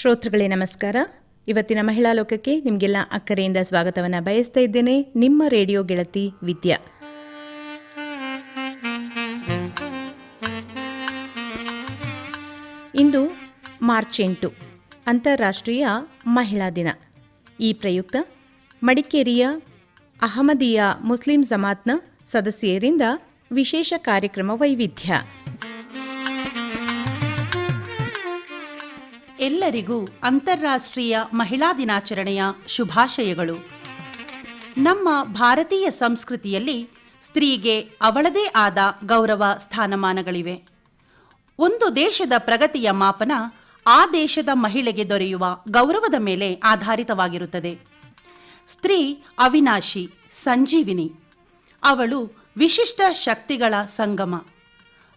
ಶ್ರೋತೃಗಳೇ, ನಮಸ್ಕಾರ. ಇವತ್ತಿನ ಮಹಿಳಾ ಲೋಕಕ್ಕೆ ನಿಮಗೆಲ್ಲ ಅಕ್ಕರೆಯಿಂದ ಸ್ವಾಗತವನ್ನು ಬಯಸ್ತಾ ಇದ್ದೇನೆ. ನಿಮ್ಮ ರೇಡಿಯೋ ಗೆಳತಿ ವಿದ್ಯಾ. ಇಂದು ಮಾರ್ಚ್ ಎಂಟು, ಅಂತಾರಾಷ್ಟ್ರೀಯ ಮಹಿಳಾ ದಿನ. ಈ ಪ್ರಯುಕ್ತ ಮಡಿಕೇರಿಯ ಅಹಮದಿಯಾ ಮುಸ್ಲಿಂ ಜಮಾತ್ನ ಸದಸ್ಯರಿಂದ ವಿಶೇಷ ಕಾರ್ಯಕ್ರಮ ವೈವಿಧ್ಯ. ಎಲ್ಲರಿಗೂ ಅಂತಾರಾಷ್ಟ್ರೀಯ ಮಹಿಳಾ ದಿನಾಚರಣೆಯ ಶುಭಾಶಯಗಳು. ನಮ್ಮ ಭಾರತೀಯ ಸಂಸ್ಕೃತಿಯಲ್ಲಿ ಸ್ತ್ರೀಗೆ ಅವಳದೇ ಆದ ಗೌರವ ಸ್ಥಾನಮಾನಗಳಿವೆ. ಒಂದು ದೇಶದ ಪ್ರಗತಿಯ ಮಾಪನ ಆ ದೇಶದ ಮಹಿಳೆಗೆ ದೊರೆಯುವ ಗೌರವದ ಮೇಲೆ ಆಧಾರಿತವಾಗಿರುತ್ತದೆ. ಸ್ತ್ರೀ ಅವಿನಾಶಿ, ಸಂಜೀವಿನಿ. ಅವಳು ವಿಶಿಷ್ಟ ಶಕ್ತಿಗಳ ಸಂಗಮ.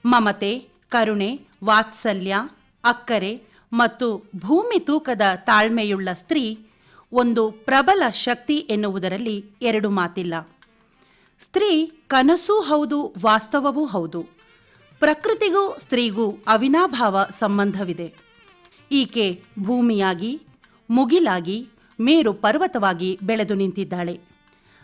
ಮಮತೆ, ಕರುಣೆ, ವಾತ್ಸಲ್ಯ, ಅಕ್ಕರೆ ಮತ್ತು ಭೂಮಿ ತೂಕದ ತಾಳ್ಮೆಯುಳ್ಳ ಸ್ತ್ರೀ ಒಂದು ಪ್ರಬಲ ಶಕ್ತಿ ಎನ್ನುವುದರಲ್ಲಿ ಎರಡು ಮಾತಿಲ್ಲ. ಸ್ತ್ರೀ ಕನಸೂ ಹೌದು, ವಾಸ್ತವವೂ ಹೌದು. ಪ್ರಕೃತಿಗೂ ಸ್ತ್ರೀಗೂ ಅವಿನಾಭಾವ ಸಂಬಂಧವಿದೆ. ಈಕೆ ಭೂಮಿಯಾಗಿ, ಮುಗಿಲಾಗಿ, ಮೇರು ಪರ್ವತವಾಗಿ ಬೆಳೆದು ನಿಂತಿದ್ದಾಳೆ.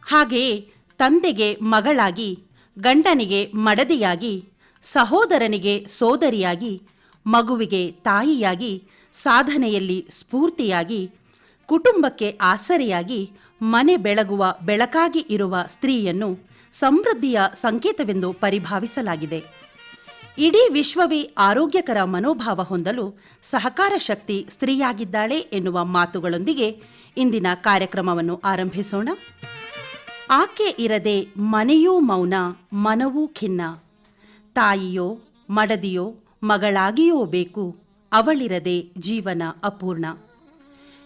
ಹಾಗೆಯೇ ತಂದೆಗೆ ಮಗಳಾಗಿ, ಗಂಡನಿಗೆ ಮಡದಿಯಾಗಿ, ಸಹೋದರನಿಗೆ ಸೋದರಿಯಾಗಿ ಮಗುವಿಗೆ ತಾಯಿಯಾಗಿ, ಸಾಧನೆಯಲ್ಲಿ ಸ್ಫೂರ್ತಿಯಾಗಿ, ಕುಟುಂಬಕ್ಕೆ ಆಸರೆಯಾಗಿ, ಮನೆ ಬೆಳಗುವ ಬೆಳಕಾಗಿ ಇರುವ ಸ್ತ್ರೀಯನ್ನು ಸಮೃದ್ಧಿಯ ಸಂಕೇತವೆಂದು ಪರಿಭಾವಿಸಲಾಗಿದೆ. ಇಡೀ ವಿಶ್ವವೇ ಆರೋಗ್ಯಕರ ಮನೋಭಾವ ಹೊಂದಲು ಸಹಕಾರ ಶಕ್ತಿ ಸ್ತ್ರೀಯಾಗಿದ್ದಾಳೆ ಎನ್ನುವ ಮಾತುಗಳೊಂದಿಗೆ ಇಂದಿನ ಕಾರ್ಯಕ್ರಮವನ್ನು ಆರಂಭಿಸೋಣ. ಆಕೆ ಇರದೆ ಮನೆಯೂ ಮೌನ, ಮನವೂ ಖಿನ್ನ. ತಾಯಿಯೋ, ಮಡದಿಯೋ ಮಗಳಾಗಿಯೋ ಬೇಕು. ಅವಳಿರದೆ ಜೀವನ ಅಪೂರ್ಣ.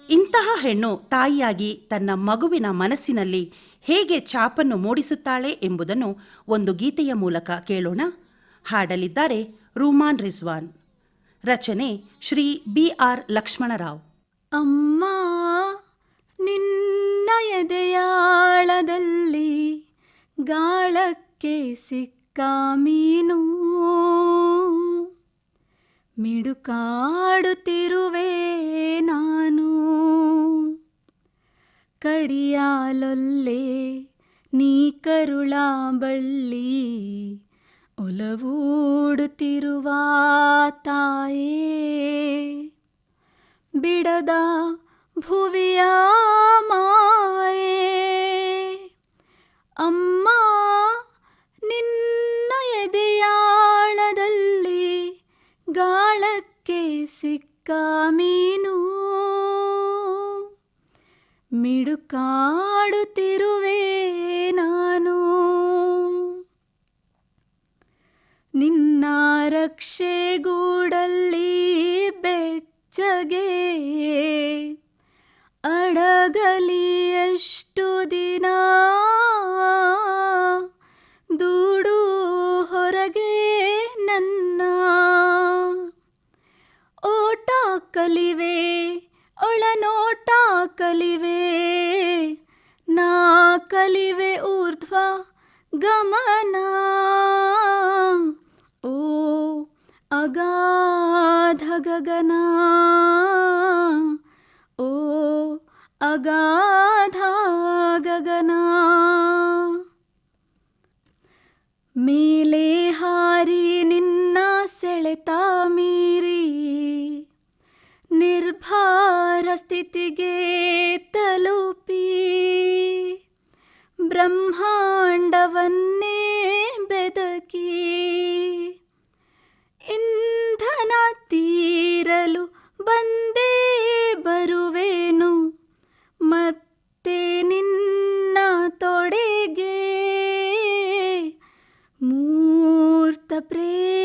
ಇಂತಹ ಹೆಣ್ಣು ತಾಯಿಯಾಗಿ ತನ್ನ ಮಗುವಿನ ಮನಸ್ಸಿನಲ್ಲಿ ಹೇಗೆ ಛಾಪನ್ನು ಮೂಡಿಸುತ್ತಾಳೆ ಎಂಬುದನ್ನು ಒಂದು ಗೀತೆಯ ಮೂಲಕ ಕೇಳೋಣ. ಹಾಡಲಿದ್ದಾರೆ ರೂಮಾನ್ ರಿಜ್ವಾನ್. ರಚನೆ ಶ್ರೀ ಬಿ ಆರ್ ಲಕ್ಷ್ಮಣರಾವ್. ಅಮ್ಮ, ನಿನ್ನ ಎದೆಯಾಳದಲ್ಲಿ ಗಾಳಕ್ಕೆ ಸಿಕ್ಕ ಮಿಡುಕಾಡುತ್ತಿರುವೆ ನಾನು. ಕಡಿಯಾಲೊಲ್ಲೆ ನೀ ಕರುಳ ಬಳ್ಳಿ ಒಲವೂಡುತ್ತಿರುವ ತಾಯೇ. ಬಿಡದ ಭುವಿಯ ಮಾಯೇ ಸಿಕ್ಕ ಮೀನು ಮಿಡುಕಾಡುತ್ತಿರುವೆ ನಾನು. ನಿನ್ನ ರಕ್ಷೆಗೂಡಲ್ಲಿ ಬೆಚ್ಚಗೆ ಗಮನ. ಓ ಅಗಾಧ ಗಗನ. ಓ ಅಗಾಧ ಗಗನ. ಮೇಲೆ ಹಾರಿ ನಿನ್ನ ಸೆಳೆತ ಮೀರಿ, ನಿರ್ಭಾರ ಸ್ಥಿತಿಗೆ ತಲುಪಿ ಬ್ರಹ್ಮಾಂಡವನ್ನೇ ಬೆದಕಿ ಇಂಧನ ತೀರಲು ಬಂದೇ ಬರುವೇನು. ಮತ್ತೆ ನಿನ್ನ ತೊಡೆಗೆ ಮೂರ್ತ ಪ್ರೇಮದೆಡೆಗೆ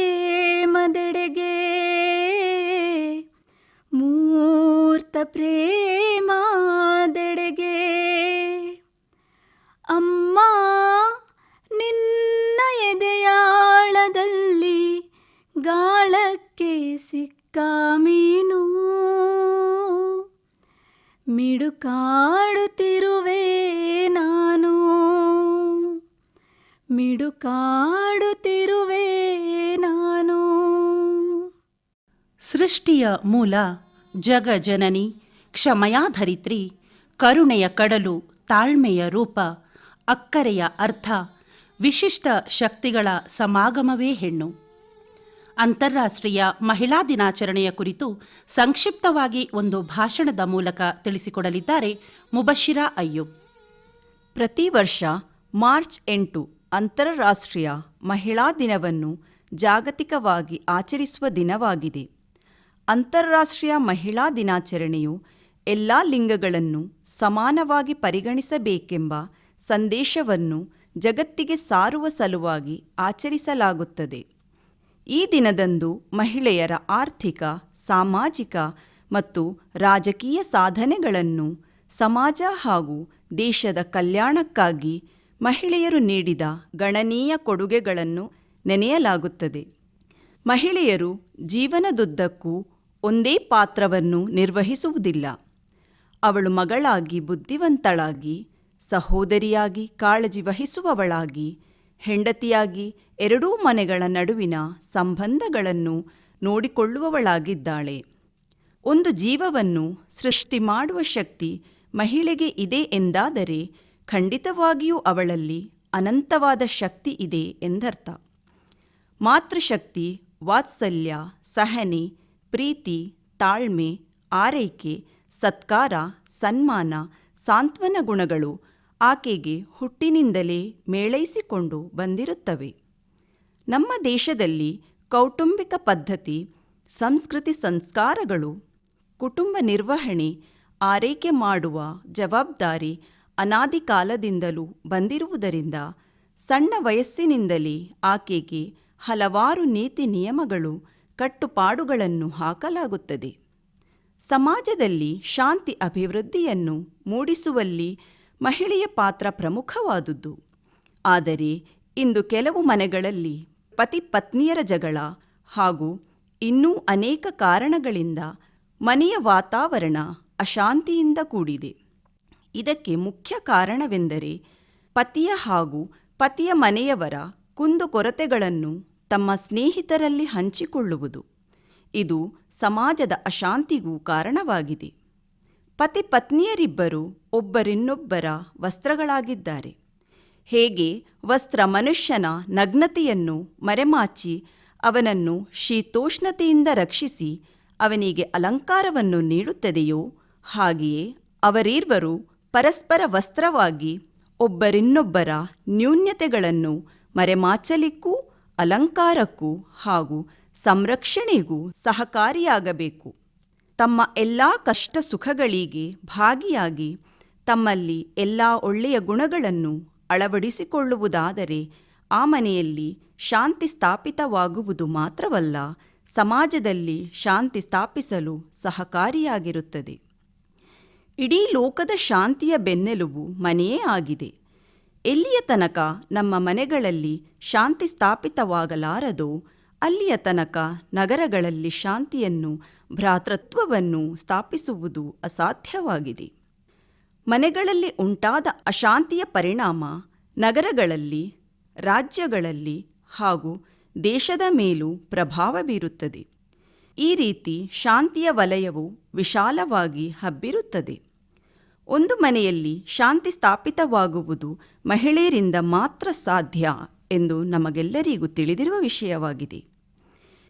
ಮೂರ್ತ ಪ್ರೇಮ ಮಿಡುಕಾಡುತ್ತಿರುವೆ ನಾನು. ಮಿಡುಕಾಡುತ್ತಿರುವೆ ನಾನು. ಸೃಷ್ಟಿಯ ಮೂಲ ಜಗಜನನಿ ಕ್ಷಮಯಾಧರಿತ್ರಿ ಕರುಣೆಯ ಕಡಲು, ತಾಳ್ಮೆಯ ರೂಪ, ಅಕ್ಕರೆಯ ಅರ್ಥ, ವಿಶಿಷ್ಟ ಶಕ್ತಿಗಳ ಸಮಾಗಮವೇ ಹೆಣ್ಣು. ಅಂತಾರಾಷ್ಟ್ರೀಯ ಮಹಿಳಾ ದಿನಾಚರಣೆಯ ಕುರಿತು ಸಂಕ್ಷಿಪ್ತವಾಗಿ ಒಂದು ಭಾಷಣದ ಮೂಲಕ ತಿಳಿಸಿಕೊಡಲಿದ್ದಾರೆ ಮುಬಶಿರಾ ಅಯ್ಯೂಬ್. ಪ್ರತಿ ವರ್ಷ ಮಾರ್ಚ್ ಎಂಟು ಅಂತಾರಾಷ್ಟ್ರೀಯ ಮಹಿಳಾ ದಿನವನ್ನು ಜಾಗತಿಕವಾಗಿ ಆಚರಿಸುವ ದಿನವಾಗಿದೆ. ಅಂತಾರಾಷ್ಟ್ರೀಯ ಮಹಿಳಾ ದಿನಾಚರಣೆಯು ಎಲ್ಲ ಲಿಂಗಗಳನ್ನು ಸಮಾನವಾಗಿ ಪರಿಗಣಿಸಬೇಕೆಂಬ ಸಂದೇಶವನ್ನು ಜಗತ್ತಿಗೆ ಸಾರುವ ಸಲುವಾಗಿ ಆಚರಿಸಲಾಗುತ್ತದೆ. ಈ ದಿನದಂದು ಮಹಿಳೆಯರ ಆರ್ಥಿಕ, ಸಾಮಾಜಿಕ ಮತ್ತು ರಾಜಕೀಯ ಸಾಧನೆಗಳನ್ನು ಸಮಾಜ ಹಾಗೂ ದೇಶದ ಕಲ್ಯಾಣಕ್ಕಾಗಿ ಮಹಿಳೆಯರು ನೀಡಿದ ಗಣನೀಯ ಕೊಡುಗೆಗಳನ್ನು ನೆನೆಯಲಾಗುತ್ತದೆ. ಮಹಿಳೆಯರು ಜೀವನದುದ್ದಕ್ಕೂ ಒಂದೇ ಪಾತ್ರವನ್ನು ನಿರ್ವಹಿಸುವುದಿಲ್ಲ. ಅವಳು ಮಗಳಾಗಿ ಬುದ್ಧಿವಂತಳಾಗಿ, ಸಹೋದರಿಯಾಗಿ ಕಾಳಜಿ ವಹಿಸುವವಳಾಗಿ ಹೆಂಡತಿಯಾಗಿ ಎರಡೂ ಮನೆಗಳ ನಡುವಿನ ಸಂಬಂಧಗಳನ್ನು ನೋಡಿಕೊಳ್ಳುವವಳಾಗಿದ್ದಾಳೆ. ಒಂದು ಜೀವವನ್ನು ಸೃಷ್ಟಿ ಮಾಡುವ ಶಕ್ತಿ ಮಹಿಳೆಗೆ ಇದೆ ಎಂದಾದರೆ ಖಂಡಿತವಾಗಿಯೂ ಅವಳಲ್ಲಿ ಅನಂತವಾದ ಶಕ್ತಿ ಇದೆ ಎಂದರ್ಥ. ಮಾತೃಶಕ್ತಿ, ವಾತ್ಸಲ್ಯ, ಸಹನೆ, ಪ್ರೀತಿ, ತಾಳ್ಮೆ, ಆರೈಕೆ, ಸತ್ಕಾರ, ಸನ್ಮಾನ, ಸಾಂತ್ವನ ಗುಣಗಳು ಆಕೆಗೆ ಹುಟ್ಟಿನಿಂದಲೇ ಮೇಳೈಸಿಕೊಂಡು ಬಂದಿರುತ್ತವೆ. ನಮ್ಮ ದೇಶದಲ್ಲಿ ಕೌಟುಂಬಿಕ ಪದ್ಧತಿ, ಸಂಸ್ಕೃತಿ ಸಂಸ್ಕಾರಗಳು, ಕುಟುಂಬ ನಿರ್ವಹಣೆ, ಆರೈಕೆ ಮಾಡುವ ಜವಾಬ್ದಾರಿ ಅನಾದಿ ಕಾಲದಿಂದಲೂ ಬಂದಿರುವುದರಿಂದ ಸಣ್ಣ ವಯಸ್ಸಿನಿಂದಲೇ ಆಕೆಗೆ ಹಲವಾರು ನೀತಿ ನಿಯಮಗಳು, ಕಟ್ಟುಪಾಡುಗಳನ್ನು ಹಾಕಲಾಗುತ್ತದೆ. ಸಮಾಜದಲ್ಲಿ ಶಾಂತಿ ಅಭಿವೃದ್ಧಿಯನ್ನು ಮೂಡಿಸುವಲ್ಲಿ ಮಹಿಳೆಯ ಪಾತ್ರ ಪ್ರಮುಖವಾದುದು ಆದರೆ ಇಂದು ಕೆಲವು ಮನೆಗಳಲ್ಲಿ ಪತಿ ಪತ್ನಿಯರ ಜಗಳ ಹಾಗೂ ಇನ್ನೂ ಅನೇಕ ಕಾರಣಗಳಿಂದ ಮನೆಯ ವಾತಾವರಣ ಅಶಾಂತಿಯಿಂದ ಕೂಡಿದೆ. ಇದಕ್ಕೆ ಮುಖ್ಯ ಕಾರಣವೆಂದರೆ ಪತಿಯ ಹಾಗೂ ಪತಿಯ ಮನೆಯವರ ಕುಂದುಕೊರತೆಗಳನ್ನು ತಮ್ಮ ಸ್ನೇಹಿತರಲ್ಲಿ ಹಂಚಿಕೊಳ್ಳುವುದು. ಇದು ಸಮಾಜದ ಅಶಾಂತಿಗೂ ಕಾರಣವಾಗಿದೆ. ಪತಿ ಪತ್ನಿಯರಿಬ್ಬರು ಒಬ್ಬರಿನ್ನೊಬ್ಬರ ವಸ್ತ್ರಗಳಾಗಿದ್ದಾರೆ. ಹೇಗೆ ವಸ್ತ್ರ ಮನುಷ್ಯನ ನಗ್ನತೆಯನ್ನು ಮರೆಮಾಚಿ ಅವನನ್ನು ಶೀತೋಷ್ಣತೆಯಿಂದ ರಕ್ಷಿಸಿ ಅವನಿಗೆ ಅಲಂಕಾರವನ್ನು ನೀಡುತ್ತದೆಯೋ ಹಾಗೆಯೇ ಅವರೀರ್ವರು ಪರಸ್ಪರ ವಸ್ತ್ರವಾಗಿ ಒಬ್ಬರಿನ್ನೊಬ್ಬರ ನ್ಯೂನ್ಯತೆಗಳನ್ನು ಮರೆಮಾಚಲಿಕ್ಕೂ ಅಲಂಕಾರಕ್ಕೂ ಹಾಗೂ ಸಂರಕ್ಷಣೆಗೂ ಸಹಕಾರಿಯಾಗಬೇಕು. ತಮ್ಮ ಎಲ್ಲ ಕಷ್ಟ ಸುಖಗಳಿಗೆ ಭಾಗಿಯಾಗಿ ತಮ್ಮಲ್ಲಿ ಎಲ್ಲ ಒಳ್ಳೆಯ ಗುಣಗಳನ್ನು ಅಳವಡಿಸಿಕೊಳ್ಳುವುದಾದರೆ ಆ ಮನೆಯಲ್ಲಿ ಶಾಂತಿ ಸ್ಥಾಪಿತವಾಗುವುದು ಮಾತ್ರವಲ್ಲ, ಸಮಾಜದಲ್ಲಿ ಶಾಂತಿ ಸ್ಥಾಪಿಸಲು ಸಹಕಾರಿಯಾಗಿರುತ್ತದೆ. ಇಡೀ ಲೋಕದ ಶಾಂತಿಯ ಬೆನ್ನೆಲುಬು ಮನೆಯೇ ಆಗಿದೆ. ಎಲ್ಲಿಯ ತನಕ ನಮ್ಮ ಮನೆಗಳಲ್ಲಿ ಶಾಂತಿ ಸ್ಥಾಪಿತವಾಗಲಾರದೋ, ಅಲ್ಲಿಯ ತನಕ ನಗರಗಳಲ್ಲಿ ಶಾಂತಿಯನ್ನು, ಭ್ರಾತೃತ್ವವನ್ನು ಸ್ಥಾಪಿಸುವುದು ಅಸಾಧ್ಯವಾಗಿದೆ. ಮನೆಗಳಲ್ಲಿ ಉಂಟಾದ ಅಶಾಂತಿಯ ಪರಿಣಾಮ ನಗರಗಳಲ್ಲಿ, ರಾಜ್ಯಗಳಲ್ಲಿ ಹಾಗೂ ದೇಶದ ಮೇಲೂ ಪ್ರಭಾವ ಬೀರುತ್ತದೆ. ಈ ರೀತಿ ಶಾಂತಿಯ ವಲಯವು ವಿಶಾಲವಾಗಿ ಹಬ್ಬಿರುತ್ತದೆ. ಒಂದು ಮನೆಯಲ್ಲಿ ಶಾಂತಿ ಸ್ಥಾಪಿತವಾಗುವುದು ಮಹಿಳೆಯರಿಂದ ಮಾತ್ರ ಸಾಧ್ಯ ಎಂದು ನಮಗೆಲ್ಲರಿಗೂ ತಿಳಿದಿರುವ ವಿಷಯವಾಗಿದೆ.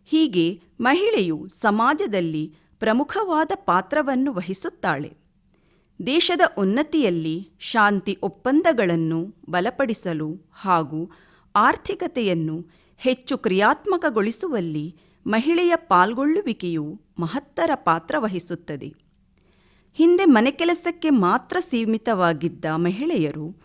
ಹೀಗೆ ಮಹಿಳೆಯು ಸಮಾಜದಲ್ಲಿ ಪ್ರಮುಖವಾದ ಪಾತ್ರವನ್ನು ವಹಿಸುತ್ತಾಳೆ. ದೇಶದ ಉನ್ನತಿಯಲ್ಲಿ ಶಾಂತಿ ಒಪ್ಪಂದಗಳನ್ನು ಬಲಪಡಿಸಲು ಹಾಗೂ ಆರ್ಥಿಕತೆಯನ್ನು ಹೆಚ್ಚು ಕ್ರಿಯಾತ್ಮಕಗೊಳಿಸುವಲ್ಲಿ ಮಹಿಳೆಯ ಪಾಲ್ಗೊಳ್ಳುವಿಕೆಯು ಮಹತ್ತರ ಪಾತ್ರ ವಹಿಸುತ್ತದೆ. ಹಿಂದೆ ಮನೆ ಕೆಲಸಕ್ಕೆ ಮಾತ್ರ ಸೀಮಿತವಾಗಿದ್ದ ಮಹಿಳೆಯರು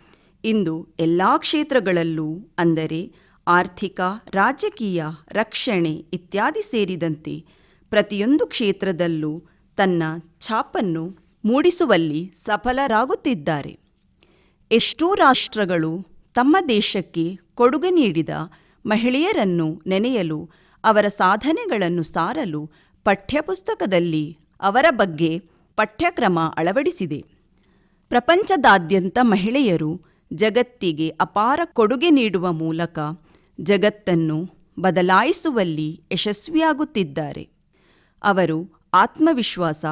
ಇಂದು ಎಲ್ಲ ಕ್ಷೇತ್ರಗಳಲ್ಲೂ ಅಂದರೆ ಆರ್ಥಿಕ, ರಾಜಕೀಯ, ರಕ್ಷಣೆ ಇತ್ಯಾದಿ ಸೇರಿದಂತೆ ಪ್ರತಿಯೊಂದು ಕ್ಷೇತ್ರದಲ್ಲೂ ತನ್ನ ಛಾಪನ್ನು ಮೂಡಿಸುವಲ್ಲಿ ಸಫಲರಾಗುತ್ತಿದ್ದಾರೆ. ಎಷ್ಟೋ ರಾಷ್ಟ್ರಗಳು ತಮ್ಮ ದೇಶಕ್ಕೆ ಕೊಡುಗೆ ನೀಡಿದ ಮಹಿಳೆಯರನ್ನು ನೆನೆಯಲು, ಅವರ ಸಾಧನೆಗಳನ್ನು ಸಾರಲು ಪಠ್ಯಪುಸ್ತಕದಲ್ಲಿ ಅವರ ಬಗ್ಗೆ ಪಠ್ಯಕ್ರಮ ಅಳವಡಿಸಿದೆ. ಪ್ರಪಂಚದಾದ್ಯಂತ ಮಹಿಳೆಯರು ಜಗತ್ತಿಗೆ ಅಪಾರ ಕೊಡುಗೆ ನೀಡುವ ಮೂಲಕ ಜಗತ್ತನ್ನು ಬದಲಾಯಿಸುವಲ್ಲಿ ಯಶಸ್ವಿಯಾಗುತ್ತಿದ್ದಾರೆ. ಅವರು ಆತ್ಮವಿಶ್ವಾಸ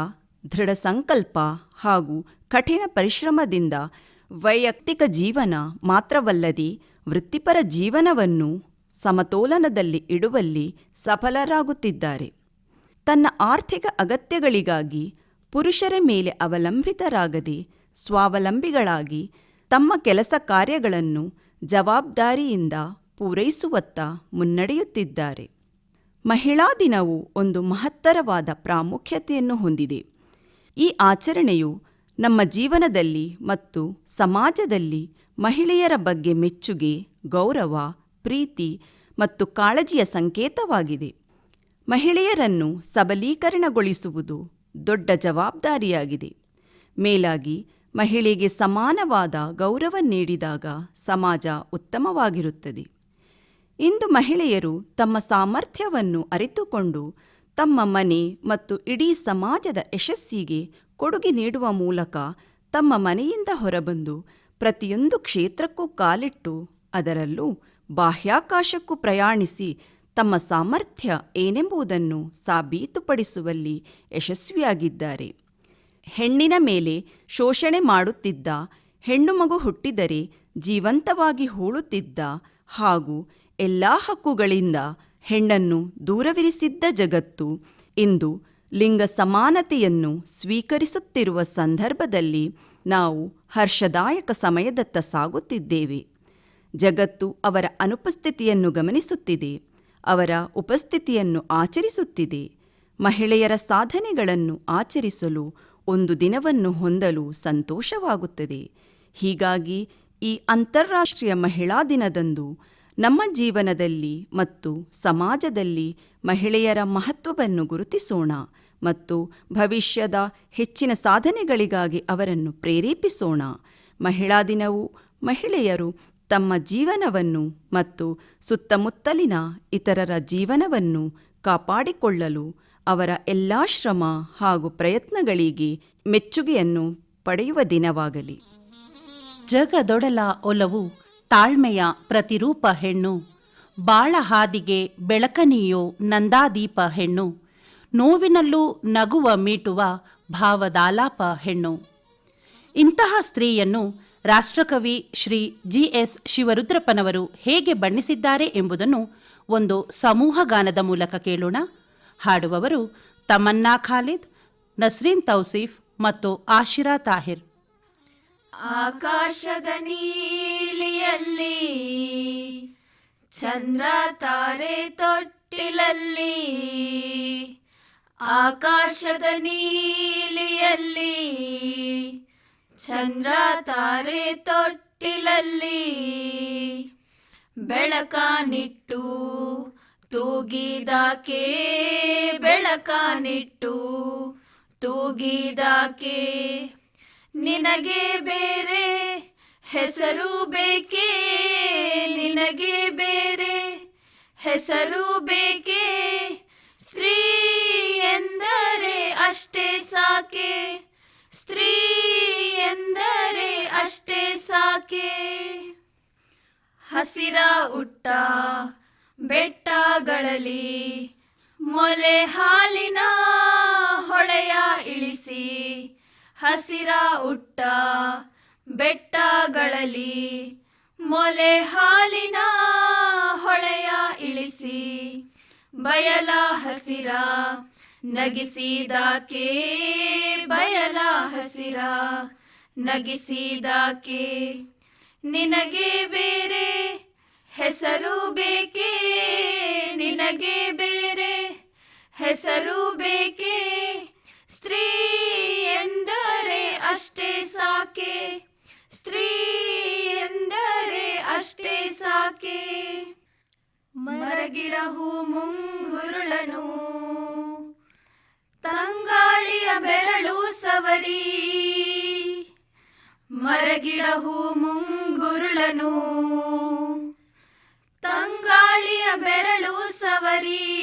ದೃಢ ಸಂಕಲ್ಪ ಹಾಗೂ ಕಠಿಣ ಪರಿಶ್ರಮದಿಂದ ವೈಯಕ್ತಿಕ ಜೀವನ ಮಾತ್ರವಲ್ಲದೆ ವೃತ್ತಿಪರ ಜೀವನವನ್ನು ಸಮತೋಲನದಲ್ಲಿ ಇಡುವಲ್ಲಿ ಸಫಲರಾಗುತ್ತಿದ್ದಾರೆ. ತನ್ನ ಆರ್ಥಿಕ ಅಗತ್ಯಗಳಿಗಾಗಿ ಪುರುಷರ ಮೇಲೆ ಅವಲಂಬಿತರಾಗದೆ ಸ್ವಾವಲಂಬಿಗಳಾಗಿ ತಮ್ಮ ಕೆಲಸ ಕಾರ್ಯಗಳನ್ನು ಜವಾಬ್ದಾರಿಯಿಂದ ಪೂರೈಸುವತ್ತ ಮುನ್ನಡೆಯುತ್ತಿದ್ದಾರೆ. ಮಹಿಳಾ ದಿನವು ಒಂದು ಮಹತ್ತರವಾದ ಪ್ರಾಮುಖ್ಯತೆಯನ್ನು ಹೊಂದಿದೆ. ಈ ಆಚರಣೆಯು ನಮ್ಮ ಜೀವನದಲ್ಲಿ ಮತ್ತು ಸಮಾಜದಲ್ಲಿ ಮಹಿಳೆಯರ ಬಗ್ಗೆ ಮೆಚ್ಚುಗೆ, ಗೌರವ, ಪ್ರೀತಿ ಮತ್ತು ಕಾಳಜಿಯ ಸಂಕೇತವಾಗಿದೆ. ಮಹಿಳೆಯರನ್ನು ಸಬಲೀಕರಣಗೊಳಿಸುವುದು ದೊಡ್ಡ ಜವಾಬ್ದಾರಿಯಾಗಿದೆ. ಮೇಲಾಗಿ ಮಹಿಳೆಗೆ ಸಮಾನವಾದ ಗೌರವ ನೀಡಿದಾಗ ಸಮಾಜ ಉತ್ತಮವಾಗಿರುತ್ತದೆ. ಇಂದು ಮಹಿಳೆಯರು ತಮ್ಮ ಸಾಮರ್ಥ್ಯವನ್ನು ಅರಿತುಕೊಂಡು ತಮ್ಮ ಮನೆ ಮತ್ತು ಇಡೀ ಸಮಾಜದ ಯಶಸ್ಸಿಗೆ ಕೊಡುಗೆ ನೀಡುವ ಮೂಲಕ ತಮ್ಮ ಮನೆಯಿಂದ ಹೊರಬಂದು ಪ್ರತಿಯೊಂದು ಕ್ಷೇತ್ರಕ್ಕೂ ಕಾಲಿಟ್ಟು ಅದರಲ್ಲೂ ಬಾಹ್ಯಾಕಾಶಕ್ಕೂ ಪ್ರಯಾಣಿಸಿ ತಮ್ಮ ಸಾಮರ್ಥ್ಯ ಏನೆಂಬುದನ್ನು ಸಾಬೀತುಪಡಿಸುವಲ್ಲಿ ಯಶಸ್ವಿಯಾಗಿದ್ದಾರೆ. ಹೆಣ್ಣಿನ ಮೇಲೆ ಶೋಷಣೆ ಮಾಡುತ್ತಿದ್ದ, ಹೆಣ್ಣು ಮಗು ಹುಟ್ಟಿದರೆ ಜೀವಂತವಾಗಿ ಹೂಳುತ್ತಿದ್ದ ಹಾಗೂ ಎಲ್ಲ ಹಕ್ಕುಗಳಿಂದ ಹೆಣ್ಣನ್ನು ದೂರವಿರಿಸಿದ್ದ ಜಗತ್ತು ಇಂದು ಲಿಂಗ ಸಮಾನತೆಯನ್ನು ಸ್ವೀಕರಿಸುತ್ತಿರುವ ಸಂದರ್ಭದಲ್ಲಿ ನಾವು ಹರ್ಷದಾಯಕ ಸಮಯದತ್ತ ಸಾಗುತ್ತಿದ್ದೇವೆ. ಜಗತ್ತು ಅವರ ಅನುಪಸ್ಥಿತಿಯನ್ನು ಗಮನಿಸುತ್ತಿದೆ, ಅವರ ಉಪಸ್ಥಿತಿಯನ್ನು ಆಚರಿಸುತ್ತಿದೆ, ಮಹಿಳೆಯರ ಸಾಧನೆಗಳನ್ನು ಆಚರಿಸಲು ಒಂದು ದಿನವನ್ನು ಹೊಂದಲು ಸಂತೋಷವಾಗುತ್ತದೆ. ಹೀಗಾಗಿ ಈ ಅಂತಾರಾಷ್ಟ್ರೀಯ ಮಹಿಳಾ ದಿನದಂದು ನಮ್ಮ ಜೀವನದಲ್ಲಿ ಮತ್ತು ಸಮಾಜದಲ್ಲಿ ಮಹಿಳೆಯರ ಮಹತ್ವವನ್ನು ಗುರುತಿಸೋಣ ಮತ್ತು ಭವಿಷ್ಯದ ಹೆಚ್ಚಿನ ಸಾಧನೆಗಳಿಗಾಗಿ ಅವರನ್ನು ಪ್ರೇರೇಪಿಸೋಣ. ಮಹಿಳಾ ದಿನವು ಮಹಿಳೆಯರು ತಮ್ಮ ಜೀವನವನ್ನು ಮತ್ತು ಸುತ್ತಮುತ್ತಲಿನ ಇತರರ ಜೀವನವನ್ನು ಕಾಪಾಡಿಕೊಳ್ಳಲು ಅವರ ಎಲ್ಲ ಶ್ರಮ ಹಾಗೂ ಪ್ರಯತ್ನಗಳಿಗೆ ಮೆಚ್ಚುಗೆಯನ್ನು ಪಡೆಯುವ ದಿನವಾಗಲಿ. ಜಗದೊಡಲ ಒಲವು ತಾಳ್ಮೆಯ ಪ್ರತಿರೂಪ ಹೆಣ್ಣು. ಬಾಳ ಹಾದಿಗೆ ಬೆಳಕನೀಯೋ ನಂದಾದೀಪ ಹೆಣ್ಣು. ನೋವಿನಲ್ಲೂ ನಗುವ ಮೀಟುವ ಭಾವದಾಲಾಪ ಹೆಣ್ಣು. ಇಂತಹ ಸ್ತ್ರೀಯನ್ನು ರಾಷ್ಟ್ರಕವಿ ಶ್ರೀ ಜಿ ಎಸ್ ಶಿವರುದ್ರಪ್ಪನವರು ಹೇಗೆ ಬಣ್ಣಿಸಿದ್ದಾರೆ ಎಂಬುದನ್ನು ಒಂದು ಸಮೂಹ ಗಾನದ ಮೂಲಕ ಕೇಳೋಣ. ಹಾಡುವವರು ತಮನ್ನಾ ಖಾಲಿದ್, ನಸ್ರೀನ್ ತೌಸೀಫ್ ಮತ್ತು ಆಶಿರಾ ತಾಹಿರ್. ಆಕಾಶದ ನೀಲಿಯಲ್ಲಿ ಚಂದ್ರ ತಾರೆ ತೊಟ್ಟಿಲಲ್ಲಿ ಆಕಾಶದ ನೀಲಿಯಲ್ಲಿ ಚಂದ್ರ ತಾರೆ ತೊಟ್ಟಿಲಲ್ಲಿ ಬೆಳಕಾನಿಟ್ಟು ತೂಗಿದಾಕೆ ಬೆಳಕಾನಿಟ್ಟು ತೂಗಿದಾಕೆ ನಿನಗೆ ಬೇರೆ ಹೆಸರು ಬೇಕೇ? ನಿನಗೆ ಬೇರೆ ಹೆಸರು ಬೇಕೇ? ಸ್ತ್ರೀ ಎಂದರೆ ಅಷ್ಟೇ ಸಾಕೆ? ಸ್ತ್ರೀ ಎಂದರೆ ಅಷ್ಟೇ ಸಾಕೆ? ಹಸಿರ ಉಟ್ಟ ಬೆಟ್ಟಗಳಲ್ಲಿ ಮೊಲೆ ಹಾಲಿನ ಹೊಳೆಯ ಇಳಿಸಿ ಹಸಿರ ಉಟ್ಟ ಬೆಟ್ಟಗಳಲ್ಲಿ ಮೊಲೆ ಹಾಲಿನ ಹೊಳೆಯ ಇಳಿಸಿ ಬಯಲ ಹಸಿರ ನಗಿಸಿದಾಕೆ, ಬಯಲ ಹಸಿರ ನಗಿಸಿದಾಕೆ, ನಿನಗೆ ಬೇರೆ ಹೆಸರು ಬೇಕೇ, ನಿನಗೆ ಬೇರೆ ಹೆಸರು ಬೇಕೇ, ಸ್ತ್ರೀ ಅಷ್ಟೇ ಸಾಕೆ. ಸ್ತ್ರೀ ಎಂದರೆ ಅಷ್ಟೇ ಸಾಕೆ. ಮರಗಿಡ ಹೂ ಮುಂಗುರುಳನು. ತಂಗಾಳಿಯ ಬೆರಳು ಸವರಿ. ಮರಗಿಡ ಹೂ ಮುಂಗುರುಳನು. ತಂಗಾಳಿಯ ಬೆರಳು ಸವರಿ.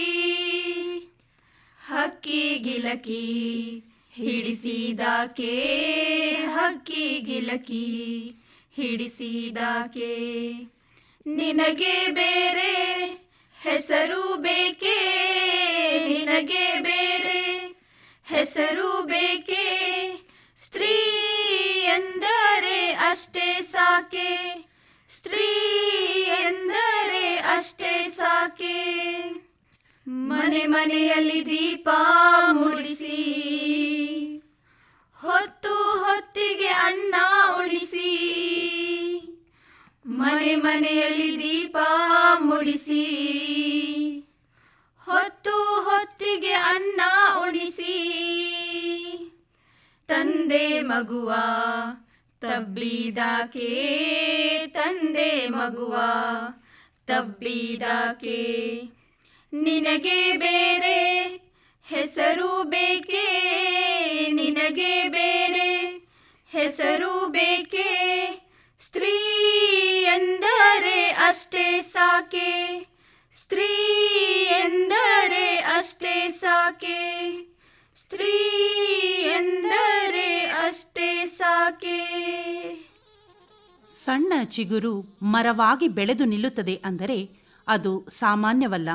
ಹಕ್ಕಿ ಗಿಲಕಿ ಹಿಡಿಸಿದಾಕೆ ಹಕ್ಕಿ ಗಿಲಕಿ, ಹಿಡಿಸಿದಾಕೆ ನಿನಗೆ ಬೇರೆ ಹೆಸರು ಬೇಕೇ? ನಿನಗೆ ಬೇರೆ ಹೆಸರು ಬೇಕೆ? ಸ್ತ್ರೀ ಎಂದರೆ ಅಷ್ಟೇ ಸಾಕೆ? ಸ್ತ್ರೀ ಎಂದರೆ ಅಷ್ಟೇ ಸಾಕೆ? ಮನೆ ಮನೆಯಲ್ಲಿ ದೀಪ ಮುಡಿಸಿ, ಹೊತ್ತು ಹೊತ್ತಿಗೆ ಅನ್ನ ಉಳಿಸಿ ಮನೆ ಮನೆಯಲ್ಲಿ ದೀಪ ಮುಡಿಸಿ, ಹೊತ್ತು ಹೊತ್ತಿಗೆ ಅನ್ನ ಉಣಿಸಿ ತಂದೆ ಮಗುವ ತಬ್ಬಿದಾಕೆ, ತಂದೆ ಮಗುವ ತಬ್ಬಿದಾಕೆ ನಿನಗೆ ಬೇರೆ ಹೆಸರು ಬೇಕೇ? ನಿನಗೆ ಬೇರೆ ಹೆಸರು ಬೇಕೇ? ಸ್ತ್ರೀ ಎಂದರೆ ಅಷ್ಟೇ ಸಾಕೆ? ಸ್ತ್ರೀ ಎಂದರೆ ಅಷ್ಟೇ ಸಾಕೆ? ಸ್ತ್ರೀ ಎಂದರೆ ಅಷ್ಟೇ ಸಾಕೆ? ಸಣ್ಣ ಚಿಗುರು ಮರವಾಗಿ ಬೆಳೆದು ನಿಲ್ಲುತ್ತದೆ ಅಂದರೆ ಅದು ಸಾಮಾನ್ಯವಲ್ಲ.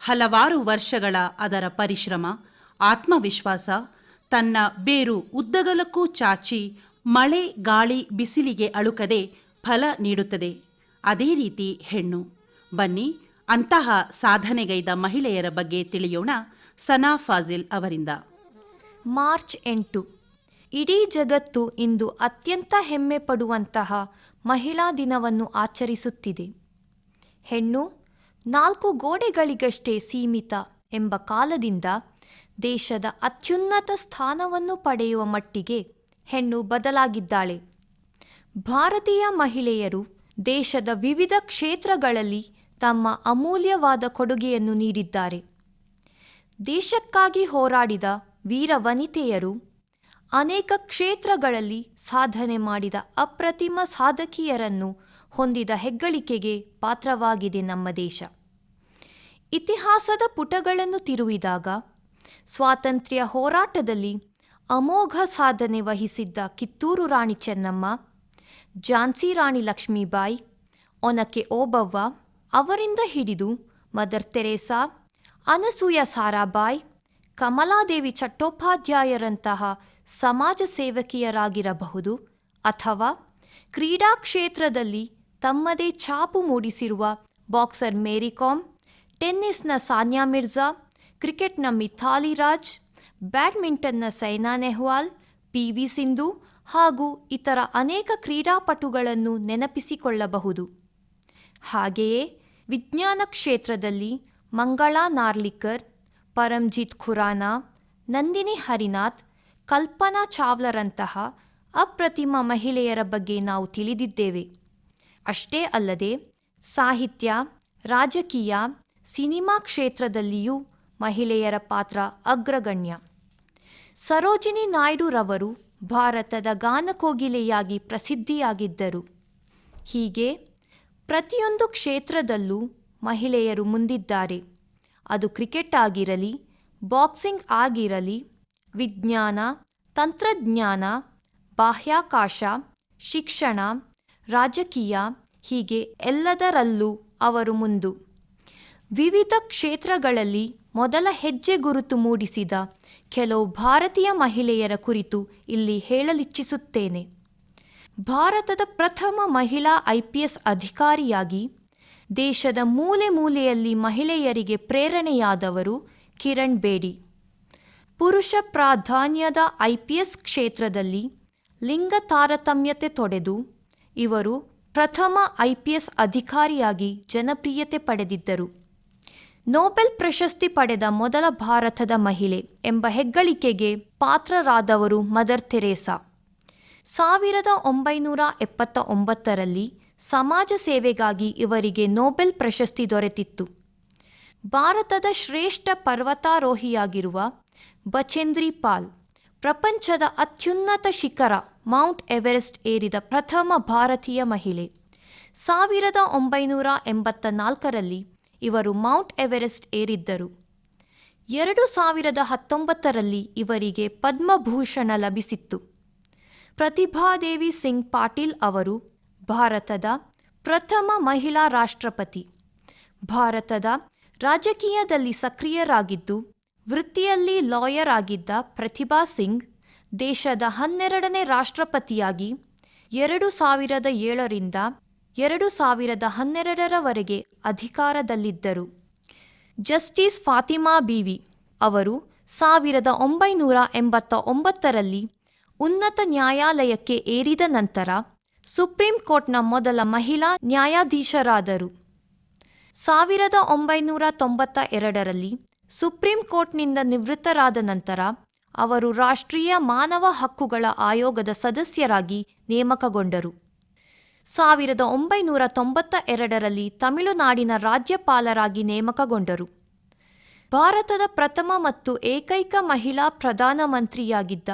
ಹಲವಾರು ವರ್ಷಗಳ ಅದರ ಪರಿಶ್ರಮ, ಆತ್ಮವಿಶ್ವಾಸ, ತನ್ನ ಬೇರು ಉದ್ದಗಲಕ್ಕೂ ಚಾಚಿ ಮಳೆ ಗಾಳಿ ಬಿಸಿಲಿಗೆ ಅಳುಕದೆ ಫಲ ನೀಡುತ್ತದೆ. ಅದೇ ರೀತಿ ಹೆಣ್ಣು. ಬನ್ನಿ, ಅಂತಹ ಸಾಧನೆಗೈದ ಮಹಿಳೆಯರ ಬಗ್ಗೆ ತಿಳಿಯೋಣ ಸನಾ ಫಾಜಿಲ್ ಅವರಿಂದ. ಮಾರ್ಚ್ ಎಂಟು. ಇಡೀ ಜಗತ್ತು ಇಂದು ಅತ್ಯಂತ ಹೆಮ್ಮೆ ಪಡುವಂತಹ ಮಹಿಳಾ ದಿನವನ್ನು ಆಚರಿಸುತ್ತಿದೆ. ಹೆಣ್ಣು ನಾಲ್ಕು ಗೋಡೆಗಳಿಗಷ್ಟೇ ಸೀಮಿತ ಎಂಬ ಕಾಲದಿಂದ ದೇಶದ ಅತ್ಯುನ್ನತ ಸ್ಥಾನವನ್ನು ಪಡೆಯುವ ಮಟ್ಟಿಗೆ ಹೆಣ್ಣು ಬದಲಾಗಿದ್ದಾಳೆ. ಭಾರತೀಯ ಮಹಿಳೆಯರು ದೇಶದ ವಿವಿಧ ಕ್ಷೇತ್ರಗಳಲ್ಲಿ ತಮ್ಮ ಅಮೂಲ್ಯವಾದ ಕೊಡುಗೆಯನ್ನು ನೀಡಿದ್ದಾರೆ. ದೇಶಕ್ಕಾಗಿ ಹೋರಾಡಿದ ವೀರ ವನಿತೆಯರು ಅನೇಕ ಕ್ಷೇತ್ರಗಳಲ್ಲಿ ಸಾಧನೆ ಮಾಡಿದ ಅಪ್ರತಿಮ ಸಾಧಕಿಯರನ್ನು ಹೊಂದಿದ ಹೆಗ್ಗಳಿಕೆಗೆ ಪಾತ್ರವಾಗಿದೆ ನಮ್ಮ ದೇಶ. ಇತಿಹಾಸದ ಪುಟಗಳನ್ನು ತಿರುವಿದಾಗ, ಸ್ವಾತಂತ್ರ್ಯ ಹೋರಾಟದಲ್ಲಿ ಅಮೋಘ ಸಾಧನೆ ವಹಿಸಿದ್ದ ಕಿತ್ತೂರು ರಾಣಿ ಚೆನ್ನಮ್ಮ, ಝಾನ್ಸಿ ರಾಣಿ ಲಕ್ಷ್ಮೀಬಾಯಿ, ಒನಕೆ ಓಬವ್ವ, ಅವರಿಂದ ಹಿಡಿದು ಮದರ್ ತೆರೇಸಾ, ಅನಸೂಯ ಸಾರಾಬಾಯ್ ಕಮಲಾದೇವಿ ಚಟ್ಟೋಪಾಧ್ಯಾಯರಂತಹ ಸಮಾಜ ಸೇವಕಿಯರಾಗಿರಬಹುದು ಅಥವಾ ಕ್ರೀಡಾ ಕ್ಷೇತ್ರದಲ್ಲಿ ತಮ್ಮದೇ ಛಾಪು ಮೂಡಿಸಿರುವ ಬಾಕ್ಸರ್ ಮೇರಿ ಕಾಮ್, ಟೆನ್ನಿಸ್ನ ಸಾನಿಯಾ ಮಿರ್ಜಾ, ಕ್ರಿಕೆಟ್ನ ಮಿಥಾಲಿ ರಾಜ್, ಬ್ಯಾಡ್ಮಿಂಟನ್ನ ಸೈನಾ ನೆಹ್ವಾಲ್ ಪಿ ವಿ ಸಿಂಧು ಹಾಗೂ ಇತರ ಅನೇಕ ಕ್ರೀಡಾಪಟುಗಳನ್ನು ನೆನಪಿಸಿಕೊಳ್ಳಬಹುದು. ಹಾಗೆಯೇ ವಿಜ್ಞಾನ ಕ್ಷೇತ್ರದಲ್ಲಿ ಮಂಗಳಾ ನಾರ್ಲಿಕರ್, ಪರಂಜಿತ್ ಖುರಾನಾ, ನಂದಿನಿ ಹರಿನಾಥ್, ಕಲ್ಪನಾ ಚಾವ್ಲರಂತಹ ಅಪ್ರತಿಮ ಮಹಿಳೆಯರ ಬಗ್ಗೆ ನಾವು ತಿಳಿದಿದ್ದೇವೆ. ಅಷ್ಟೇ ಅಲ್ಲದೆ ಸಾಹಿತ್ಯ, ರಾಜಕೀಯ, ಸಿನಿಮಾ ಕ್ಷೇತ್ರದಲ್ಲಿಯೂ ಮಹಿಳೆಯರ ಪಾತ್ರ ಅಗ್ರಗಣ್ಯ. ಸರೋಜಿನಿ ನಾಯ್ಡುರವರು ಭಾರತದ ಗಾನಕೋಗಿಲೆಯಾಗಿ ಪ್ರಸಿದ್ಧಿಯಾಗಿದ್ದರು. ಹೀಗೆ ಪ್ರತಿಯೊಂದು ಕ್ಷೇತ್ರದಲ್ಲೂ ಮಹಿಳೆಯರು ಮುಂದಿದ್ದಾರೆ. ಅದು ಕ್ರಿಕೆಟ್ ಆಗಿರಲಿ, ಬಾಕ್ಸಿಂಗ್ ಆಗಿರಲಿ, ವಿಜ್ಞಾನ, ತಂತ್ರಜ್ಞಾನ, ಬಾಹ್ಯಾಕಾಶ, ಶಿಕ್ಷಣ ರಾಜಕೀಯ ಹೀಗೆ ಎಲ್ಲದರಲ್ಲೂ ಅವರು ಮುಂದು. ವಿವಿಧ ಕ್ಷೇತ್ರಗಳಲ್ಲಿ ಮೊದಲ ಹೆಜ್ಜೆ ಗುರುತು ಮೂಡಿಸಿದ ಕೆಲವು ಭಾರತೀಯ ಮಹಿಳೆಯರ ಕುರಿತು ಇಲ್ಲಿ ಹೇಳಲಿಚ್ಛಿಸುತ್ತೇನೆ. ಭಾರತದ ಪ್ರಥಮ ಮಹಿಳಾ ಐಪಿಎಸ್ ಅಧಿಕಾರಿಯಾಗಿ ದೇಶದ ಮೂಲೆ ಮೂಲೆಯಲ್ಲಿ ಮಹಿಳೆಯರಿಗೆ ಪ್ರೇರಣೆಯಾದವರು ಕಿರಣ್ ಬೇಡಿ. ಪುರುಷ ಪ್ರಾಧಾನ್ಯದ ಐಪಿಎಸ್ ಕ್ಷೇತ್ರದಲ್ಲಿ ಲಿಂಗ ತಾರತಮ್ಯತೆ ತೊಡೆದು ಇವರು ಪ್ರಥಮ ಐಪಿಎಸ್ ಅಧಿಕಾರಿಯಾಗಿ ಜನಪ್ರಿಯತೆ ಪಡೆದಿದ್ದರು. ನೋಬೆಲ್ ಪ್ರಶಸ್ತಿ ಪಡೆದ ಮೊದಲ ಭಾರತದ ಮಹಿಳೆ ಎಂಬ ಹೆಗ್ಗಳಿಕೆಗೆ ಪಾತ್ರರಾದವರು ಮದರ್ ತೆರೇಸಾ. ಸಾವಿರದ ಒಂಬೈನೂರ ಎಪ್ಪತ್ತ ಒಂಬತ್ತರಲ್ಲಿ ಸಮಾಜ ಸೇವೆಗಾಗಿ ಇವರಿಗೆ ನೋಬೆಲ್ ಪ್ರಶಸ್ತಿ ದೊರೆತಿತ್ತು. ಭಾರತದ ಶ್ರೇಷ್ಠ ಪರ್ವತಾರೋಹಿಯಾಗಿರುವ ಬಚೇಂದ್ರಿ ಪಾಲ್, ಪ್ರಪಂಚದ ಅತ್ಯುನ್ನತ ಶಿಖರ ಮೌಂಟ್ ಎವರೆಸ್ಟ್ ಏರಿದ ಪ್ರಥಮ ಭಾರತೀಯ ಮಹಿಳೆ. ಸಾವಿರದ ಒಂಬೈನೂರ ಎಂಬತ್ತ ನಾಲ್ಕರಲ್ಲಿ ಇವರು ಮೌಂಟ್ ಎವರೆಸ್ಟ್ ಏರಿದ್ದರು. ಎರಡು ಸಾವಿರದ ಹತ್ತೊಂಬತ್ತರಲ್ಲಿ ಇವರಿಗೆ ಪದ್ಮಭೂಷಣ ಲಭಿಸಿತ್ತು. ಪ್ರತಿಭಾದೇವಿ ಸಿಂಗ್ ಪಾಟೀಲ್ ಅವರು ಭಾರತದ ಪ್ರಥಮ ಮಹಿಳಾ ರಾಷ್ಟ್ರಪತಿ. ಭಾರತದ ರಾಜಕೀಯದಲ್ಲಿ ಸಕ್ರಿಯರಾಗಿದ್ದು, ವೃತ್ತಿಯಲ್ಲಿ ಲಾಯರ್ ಆಗಿದ್ದ ಪ್ರತಿಭಾ ಸಿಂಗ್ ದೇಶದ ಹನ್ನೆರಡನೇ ರಾಷ್ಟ್ರಪತಿಯಾಗಿ ಎರಡು ಸಾವಿರದ ಏಳರಿಂದ ಎರಡು ಸಾವಿರದ ಹನ್ನೆರಡರವರೆಗೆ ಅಧಿಕಾರದಲ್ಲಿದ್ದರು. ಜಸ್ಟಿಸ್ ಫಾತಿಮಾ ಬೀವಿ ಅವರು ಸಾವಿರದ ಒಂಬೈನೂರ ಎಂಬತ್ತ ಒಂಬತ್ತರಲ್ಲಿ ಉನ್ನತ ನ್ಯಾಯಾಲಯಕ್ಕೆ ಏರಿದ ನಂತರ ಸುಪ್ರೀಂ ಕೋರ್ಟ್ನ ಮೊದಲ ಮಹಿಳಾ ನ್ಯಾಯಾಧೀಶರಾದರು. ಸಾವಿರದ ಒಂಬೈನೂರ ತೊಂಬತ್ತ ಎರಡರಲ್ಲಿ ಸುಪ್ರೀಂ ಕೋರ್ಟ್ನಿಂದ ನಿವೃತ್ತರಾದ ನಂತರ ಅವರು ರಾಷ್ಟ್ರೀಯ ಮಾನವ ಹಕ್ಕುಗಳ ಆಯೋಗದ ಸದಸ್ಯರಾಗಿ ನೇಮಕಗೊಂಡರು. ಸಾವಿರದ ಒಂಬೈನೂರ ತೊಂಬತ್ತ ಎರಡರಲ್ಲಿ ತಮಿಳುನಾಡಿನ ರಾಜ್ಯಪಾಲರಾಗಿ ನೇಮಕಗೊಂಡರು. ಭಾರತದ ಪ್ರಥಮ ಮತ್ತು ಏಕೈಕ ಮಹಿಳಾ ಪ್ರಧಾನಮಂತ್ರಿಯಾಗಿದ್ದ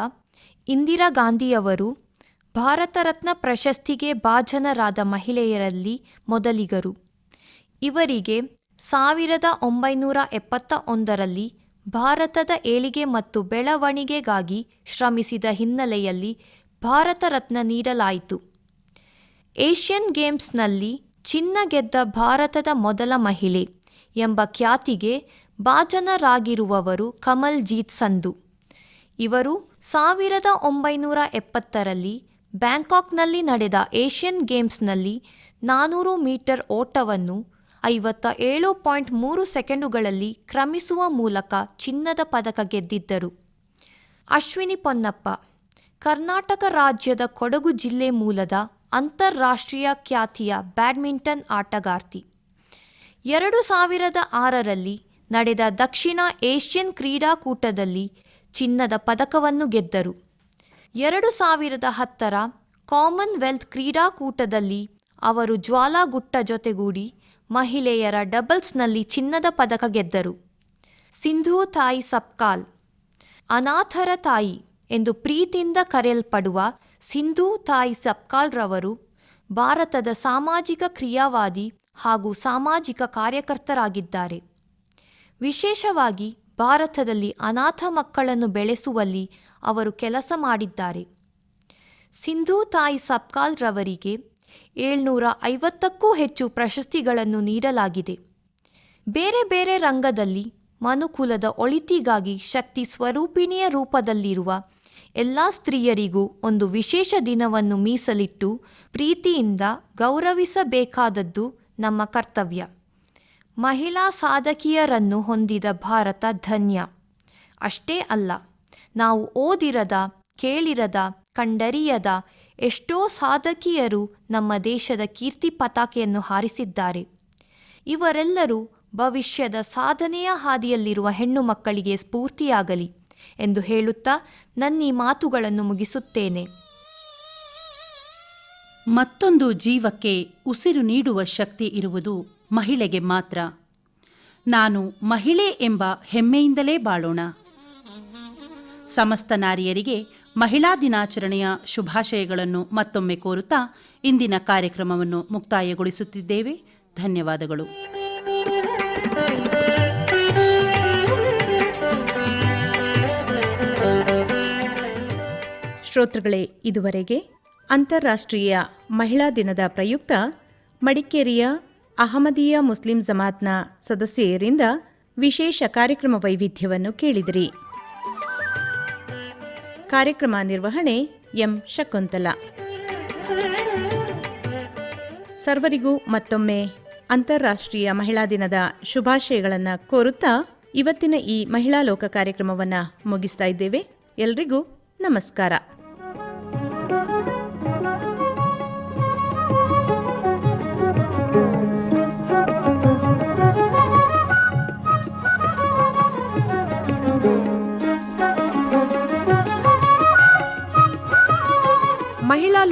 ಇಂದಿರಾ ಗಾಂಧಿಯವರು ಭಾರತ ರತ್ನ ಪ್ರಶಸ್ತಿಗೆ ಭಾಜನರಾದ ಮಹಿಳೆಯರಲ್ಲಿ ಮೊದಲಿಗರು. ಇವರಿಗೆ ಸಾವಿರದ ಒಂಬೈನೂರ ಎಪ್ಪತ್ತ ಒಂದರಲ್ಲಿ ಭಾರತದ ಏಳಿಗೆ ಮತ್ತು ಬೆಳವಣಿಗೆಗಾಗಿ ಶ್ರಮಿಸಿದ ಹಿನ್ನೆಲೆಯಲ್ಲಿ ಭಾರತ ರತ್ನ ನೀಡಲಾಯಿತು. ಏಷ್ಯನ್ ಗೇಮ್ಸ್ನಲ್ಲಿ ಚಿನ್ನ ಗೆದ್ದ ಭಾರತದ ಮೊದಲ ಮಹಿಳೆ ಎಂಬ ಖ್ಯಾತಿಗೆ ಭಾಜನರಾಗಿರುವವರು ಕಮಲ್ಜೀತ್ ಸಂಧು. ಇವರು ಸಾವಿರದ ಒಂಬೈನೂರ ಎಪ್ಪತ್ತರಲ್ಲಿ ಬ್ಯಾಂಕಾಕ್ನಲ್ಲಿ ನಡೆದ ಏಷ್ಯನ್ ಗೇಮ್ಸ್ನಲ್ಲಿ ನಾನೂರು ಮೀಟರ್ ಓಟವನ್ನು ಐವತ್ತ ಏಳು ಪಾಯಿಂಟ್ ಮೂರು ಸೆಕೆಂಡುಗಳಲ್ಲಿ ಕ್ರಮಿಸುವ ಮೂಲಕ ಚಿನ್ನದ ಪದಕ ಗೆದ್ದಿದ್ದರು. ಅಶ್ವಿನಿ ಪೊನ್ನಪ್ಪ, ಕರ್ನಾಟಕ ರಾಜ್ಯದ ಕೊಡಗು ಜಿಲ್ಲೆ ಮೂಲದ ಅಂತಾರಾಷ್ಟ್ರೀಯ ಖ್ಯಾತಿಯ ಬ್ಯಾಡ್ಮಿಂಟನ್ ಆಟಗಾರ್ತಿ. ಎರಡು ಸಾವಿರದ ಆರರಲ್ಲಿ ನಡೆದ ದಕ್ಷಿಣ ಏಷ್ಯನ್ ಕ್ರೀಡಾಕೂಟದಲ್ಲಿ ಚಿನ್ನದ ಪದಕವನ್ನು ಗೆದ್ದರು. ಎರಡು ಸಾವಿರದ ಹತ್ತರ ಕಾಮನ್ವೆಲ್ತ್ ಕ್ರೀಡಾಕೂಟದಲ್ಲಿ ಅವರು ಜ್ವಾಲಾಗುಟ್ಟ ಜೊತೆಗೂಡಿ ಮಹಿಳೆಯರ ಡಬಲ್ಸ್ನಲ್ಲಿ ಚಿನ್ನದ ಪದಕ ಗೆದ್ದರು. ಸಿಂಧೂ ತಾಯಿ ಸಪ್ಕಾಲ್, ಅನಾಥರ ತಾಯಿ ಎಂದು ಪ್ರೀತಿಯಿಂದ ಕರೆಯಲ್ಪಡುವ ಸಿಂಧೂ ತಾಯಿ ಸಪ್ಕಾಲ್ರವರು ಭಾರತದ ಸಾಮಾಜಿಕ ಕ್ರಿಯಾವಾದಿ ಹಾಗೂ ಸಾಮಾಜಿಕ ಕಾರ್ಯಕರ್ತರಾಗಿದ್ದಾರೆ. ವಿಶೇಷವಾಗಿ ಭಾರತದಲ್ಲಿ ಅನಾಥ ಮಕ್ಕಳನ್ನು ಬೆಳೆಸುವಲ್ಲಿ ಅವರು ಕೆಲಸ ಮಾಡಿದ್ದಾರೆ. ಸಿಂಧೂ ತಾಯಿ ಸಪ್ಕಾಲ್ರವರಿಗೆ ಏಳ್ನೂರ ಐವತ್ತಕ್ಕೂ ಹೆಚ್ಚು ಪ್ರಶಸ್ತಿಗಳನ್ನು ನೀಡಲಾಗಿದೆ. ಬೇರೆ ಬೇರೆ ರಂಗದಲ್ಲಿ ಮನುಕುಲದ ಒಳಿತಿಗಾಗಿ ಶಕ್ತಿ ಸ್ವರೂಪಿಣಿಯ ರೂಪದಲ್ಲಿರುವ ಎಲ್ಲ ಸ್ತ್ರೀಯರಿಗೂ ಒಂದು ವಿಶೇಷ ದಿನವನ್ನು ಮೀಸಲಿಟ್ಟು ಪ್ರೀತಿಯಿಂದ ಗೌರವಿಸಬೇಕಾದದ್ದು ನಮ್ಮ ಕರ್ತವ್ಯ. ಮಹಿಳಾ ಸಾಧಕಿಯರನ್ನು ಹೊಂದಿದ ಭಾರತ ಧನ್ಯ. ಅಷ್ಟೇ ಅಲ್ಲ, ನಾವು ಓದಿರದ, ಕೇಳಿರದ, ಕಂಡರಿಯದ ಎಷ್ಟೋ ಸಾಧಕಿಯರು ನಮ್ಮ ದೇಶದ ಕೀರ್ತಿ ಪತಾಕೆಯನ್ನು ಹಾರಿಸಿದ್ದಾರೆ. ಇವರೆಲ್ಲರೂ ಭವಿಷ್ಯದ ಸಾಧನೆಯ ಹಾದಿಯಲ್ಲಿರುವ ಹೆಣ್ಣು ಮಕ್ಕಳಿಗೆ ಸ್ಫೂರ್ತಿಯಾಗಲಿ ಎಂದು ಹೇಳುತ್ತಾ ನನ್ನೀ ಮಾತುಗಳನ್ನು ಮುಗಿಸುತ್ತೇನೆ. ಮತ್ತೊಂದು ಜೀವಕ್ಕೆ ಉಸಿರು ನೀಡುವ ಶಕ್ತಿ ಇರುವುದು ಮಹಿಳೆಗೆ ಮಾತ್ರ. ನಾನು ಮಹಿಳೆ ಎಂಬ ಹೆಮ್ಮೆಯಿಂದಲೇ ಬಾಳೋಣ. ಸಮಸ್ತ ನಾರಿಯರಿಗೆ ಮಹಿಳಾ ದಿನಾಚರಣೆಯ ಶುಭಾಶಯಗಳನ್ನು ಮತ್ತೊಮ್ಮೆ ಕೋರುತ್ತಾ ಇಂದಿನ ಕಾರ್ಯಕ್ರಮವನ್ನು ಮುಕ್ತಾಯಗೊಳಿಸುತ್ತಿದ್ದೇವೆ. ಧನ್ಯವಾದಗಳು. ಶ್ರೋತೃಗಳೇ, ಇದುವರೆಗೆ ಅಂತಾರಾಷ್ಟ್ರೀಯ ಮಹಿಳಾ ದಿನದ ಪ್ರಯುಕ್ತ ಮಡಿಕೇರಿಯ ಅಹಮದೀಯ ಮುಸ್ಲಿಂ ಜಮಾತ್ನ ಸದಸ್ಯರಿಂದ ವಿಶೇಷ ಕಾರ್ಯಕ್ರಮ ವೈವಿಧ್ಯವನ್ನು ಕೇಳಿದಿರಿ. ಕಾರ್ಯಕ್ರಮ ನಿರ್ವಹಣೆ ಎಂ ಶಕುಂತಲಾ. ಸರ್ವರಿಗೂ ಮತ್ತೊಮ್ಮೆ ಅಂತಾರಾಷ್ಟ್ರೀಯ ಮಹಿಳಾ ದಿನದ ಶುಭಾಶಯಗಳನ್ನು ಕೋರುತ್ತಾ ಇವತ್ತಿನ ಈ ಮಹಿಳಾ ಲೋಕ ಕಾರ್ಯಕ್ರಮವನ್ನು ಮುಗಿಸ್ತಾ ಇದ್ದೇವೆ. ಎಲ್ರಿಗೂ ನಮಸ್ಕಾರ.